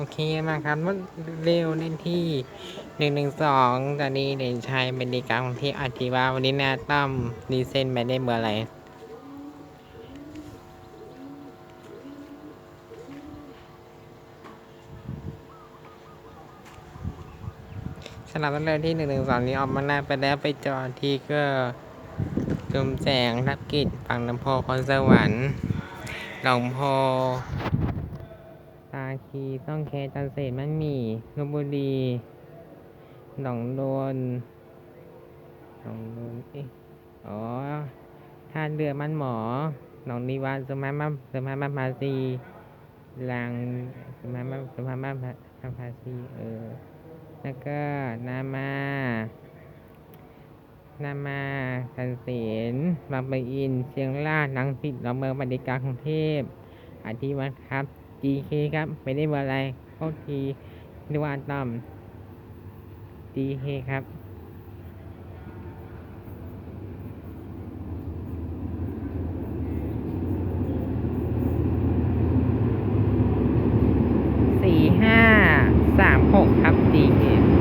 โอเคมาครับรวดเร็วในที่หนึ่งหนึ่งสองตอนนี้เด่นชัยเป็นดีกาของที่อธิวาวันนี้นาตั้มดีเซนไปได้เบอร์อะไรสำหรับรถเร็วที่หนึ่งหนึ่งสองนี้ออกมาหน้าไปแล้วไปจอที่ก็จุมแสงรับกิจฝั่งลำโพงคอนสวรรค์หนองโพ คี ต้องแคจันเศษมันมีลพบุรีหนองโดนหนองโดนเอ๊ะอ๋อท่าเรือมันหมอหนองนิวานสมามัมสมามัมพาซีลางสมามัมสมามัมพาซีเออแล้วก็นามานามาสันเสนบางปะอิน เชียงรายลังสิตเราเมืองบันดิกากรุงเทพอธิวัตรครับ DK ครับไม่ได้เบอร์อะไรโอเคนึกว่าอันต่ำ DK ครับสี่ห้าสามหกครับจี DK